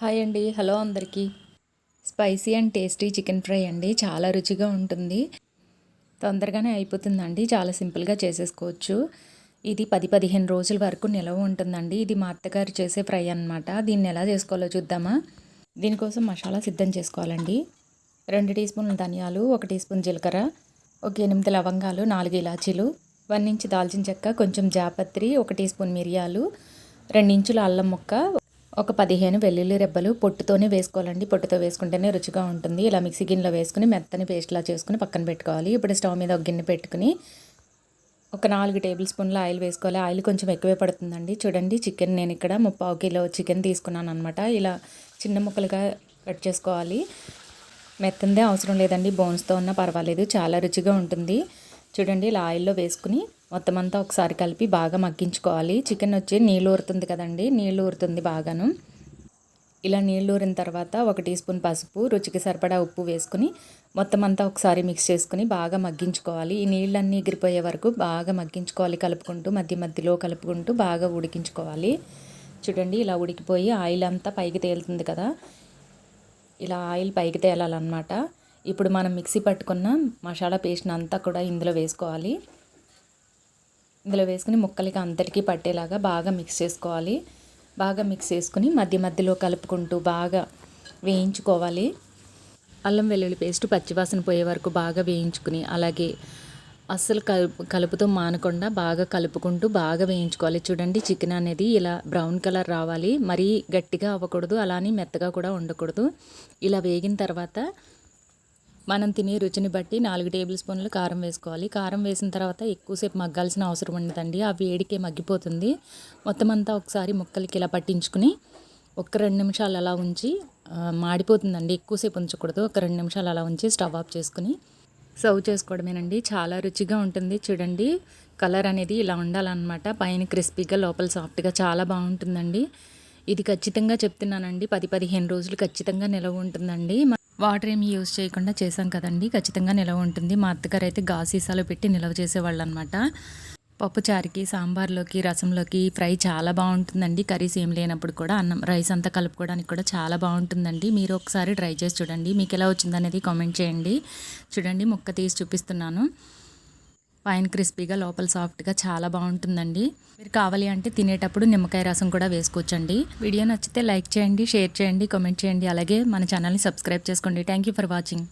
Hi అండి. Hello అందరికీ. Spicy and tasty chicken fry అండి. చాలా రుచిగా ఉంటుంది. తొందరగానే అయిపోతుందండి. చాలా సింపుల్గా చేసేసుకోవచ్చు. ఇది పది పదిహేను రోజుల వరకు నిలవ ఉంటుందండి. ఇది మా అత్తగారు చేసే ఫ్రై అనమాట దీన్ని ఎలా చేసుకోవాలో చూద్దామా? దీనికోసం మసాలా సిద్ధం చేసుకోవాలండి. రెండు టీ స్పూన్ల ధనియాలు ఒక టీ స్పూన్ జీలకర్ర ఒక ఎనిమిది లవంగాలు నాలుగు ఇలాచీలు వన్ ఇంచ్ దాల్చిన చెక్క కొంచెం జాపత్రి ఒక టీ స్పూన్ మిరియాలు రెండించులు అల్లం ముక్క ఒక పదిహేను వెల్లుల్లి రెబ్బలు పొట్టుతోనే వేసుకోవాలండి. పొట్టుతో వేసుకుంటేనే రుచిగా ఉంటుంది. ఇలా మిక్సీ గిన్నెలో వేసుకుని మెత్తని పేస్ట్లా చేసుకుని పక్కన పెట్టుకోవాలి. ఇప్పుడు స్టవ్ మీద ఒక గిన్నె పెట్టుకుని ఒక నాలుగు టేబుల్ స్పూన్ల ఆయిల్ వేసుకోవాలి. ఆయిల్ కొంచెం ఎక్కువే పడుతుందండి. చూడండి చికెన్ నేను ఇక్కడ ముప్పావు కిలో చికెన్ తీసుకున్నాను అనమాట ఇలా చిన్న ముక్కలుగా కట్ చేసుకోవాలి. మెత్తందే అవసరం లేదండి. బోన్స్తో ఉన్నా పర్వాలేదు. చాలా రుచిగా ఉంటుంది. చూడండి ఇలా ఆయిల్లో వేసుకుని మొత్తం అంతా ఒకసారి కలిపి బాగా మగ్గించుకోవాలి. చికెన్ వచ్చి నీళ్ళు ఊరుతుంది కదండి నీళ్ళు ఊరుతుంది బాగాను. ఇలా నీళ్ళు ఊరిన తర్వాత ఒక టీ స్పూన్ పసుపు రుచికి సరిపడా ఉప్పు వేసుకుని మొత్తం అంతా ఒకసారి మిక్స్ చేసుకుని బాగా మగ్గించుకోవాలి. ఈ నీళ్ళన్నీ ఎగిరిపోయే వరకు బాగా మగ్గించుకోవాలి కలుపుకుంటూ మధ్య మధ్యలో కలుపుకుంటూ బాగా ఉడికించుకోవాలి. చూడండి ఇలా ఉడికిపోయి ఆయిల్ అంతా పైకి తేలుతుంది కదా. ఇలా ఆయిల్ పైకి తేలాలన్నమాట. ఇప్పుడు మనం మిక్సీ పట్టుకున్న మసాలా పేస్ట్ని అంతా కూడా ఇందులో వేసుకోవాలి. ఇందులో వేసుకుని ముక్కలకి అంతటికీ పట్టేలాగా బాగా మిక్స్ చేసుకోవాలి. బాగా మిక్స్ చేసుకుని మధ్య మధ్యలో కలుపుకుంటూ బాగా వేయించుకోవాలి. అల్లం వెల్లుల్లి పేస్ట్ పచ్చివాసన పోయే వరకు బాగా వేయించుకుని అలాగే అస్సలు కలుపు కలుపుతో మానకుండా బాగా కలుపుకుంటూ బాగా వేయించుకోవాలి. చూడండి చికెన్ అనేది ఇలా బ్రౌన్ కలర్ రావాలి. మరీ గట్టిగా అవ్వకూడదు అలానే మెత్తగా కూడా ఉండకూడదు. ఇలా వేగిన తర్వాత మనం తినే రుచిని బట్టి నాలుగు టేబుల్ స్పూన్లు కారం వేసుకోవాలి. కారం వేసిన తర్వాత ఎక్కువసేపు మగ్గాల్సిన అవసరం ఉండదండి. ఆ వేడికే మగ్గిపోతుంది. మొత్తం అంతా ఒకసారి ముక్కలకి ఇలా పట్టించుకుని ఒక రెండు నిమిషాలు అలా ఉంచి మాడిపోతుందండి. ఎక్కువసేపు ఉంచకూడదు. ఒక రెండు నిమిషాలు అలా ఉంచి స్టవ్ ఆఫ్ చేసుకుని సర్వ్ చేసుకోవడమేనండి. చాలా రుచిగా ఉంటుంది. చూడండి కలర్ అనేది ఇలా ఉండాలన్నమాట. పైన క్రిస్పీగా లోపల సాఫ్ట్గా చాలా బాగుంటుందండి. ఇది ఖచ్చితంగా చెప్తున్నానండి. పది పదిహేను రోజులు ఖచ్చితంగా నిలవ ఉంటుందండి. వాటర్ ఏమి యూజ్ చేయకుండా చేసాం కదండి. ఖచ్చితంగా నిలవ ఉంటుంది. మా అత్తగారు అయితే గాసీసాలో పెట్టి నిలవ చేసేవాళ్ళు అనమాట పప్పుచారుకి సాంబార్లోకి రసంలోకి ఫ్రై చాలా బాగుంటుందండి. కర్రీస్ ఏం లేనప్పుడు కూడా అన్నం రైస్ అంతా కలుపుకోవడానికి కూడా చాలా బాగుంటుందండి. మీరు ఒకసారి ట్రై చేసి చూడండి. మీకు ఎలా వచ్చిందనేది కామెంట్ చేయండి. చూడండి ముక్క తీసి చూపిస్తున్నాను. పైన క్రిస్పీగా లోపల సాఫ్ట్గా చాలా బాగుంటుందండి. మీరు కావాలి అంటే తినేటప్పుడు నిమ్మకాయ రసం కూడా వేసుకోవచ్చండి. వీడియో నచ్చితే లైక్ చేయండి షేర్ చేయండి కామెంట్ చేయండి. అలాగే మన ఛానల్ని సబ్స్క్రైబ్ చేసుకోండి. Thank you for watching.